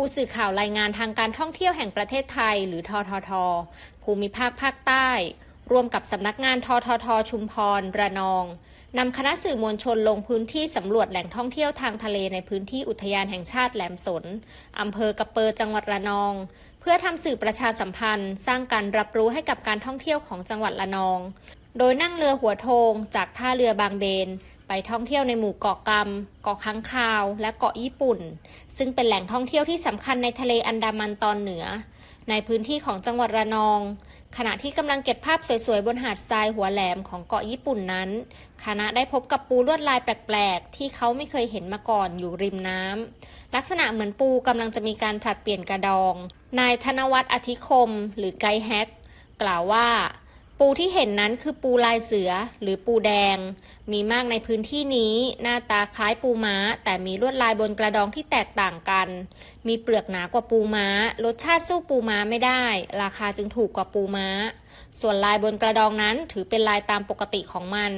ผู้สื่อข่าวรายงานทางการท่องเที่ยวแห่งประเทศไทย หรือททท ภูมิภาคภาคใต้ร่วมกับสำนักงานททท ชุมพร ระนองนำคณะสื่อมวลชนลงพื้นที่สำรวจแหล่งท่องเที่ยวทางทะเลในพื้นที่อุทยานแห่งชาติแหลมสนอำเภอกระเปอจังหวัดระนอง เพื่อทำสื่อประชาสัมพันธ์ สร้างการรับรู้ให้กับการท่องเที่ยวของจังหวัดระนอง โดยนั่งเรือหัวโทงจากท่าเรือบางเบน ไปท่องเที่ยวในหมู่เกาะกำเกาะค้างคาว และเกาะญี่ปุ่น ซึ่งเป็นแหล่งท่องเที่ยวที่สำคัญในทะเลอันดามันตอนเหนือ ในพื้นที่ของจังหวัดระนอง ขณะที่กำลังเก็บภาพสวยๆ บนหาดทรายหัวแหลมของเกาะญี่ปุ่นนั้น คณะได้พบกับปูลวดลายแปลกๆ ที่เขาไม่เคยเห็นมาก่อนอยู่ริมน้ำลักษณะเหมือนปูกำลังจะมีการผลัดเปลี่ยนกระดอง นายธนวัฒน์อธิคม หรือไกด์แฮกกล่าวว่า ปูที่เห็นนั้นคือปูลายเสือหรือปูแดง มีมากในพื้นที่นี้ หน้าตาคล้ายปูม้า แต่มีลวดลายบนกระดองที่แตกต่างกัน มีเปลือกหนากว่าปูม้า รสชาติสู้ปูม้าไม่ได้ ราคาจึงถูกกว่าปูม้า ส่วนลายบนกระดองนั้นถือเป็นลายตามปกติของมัน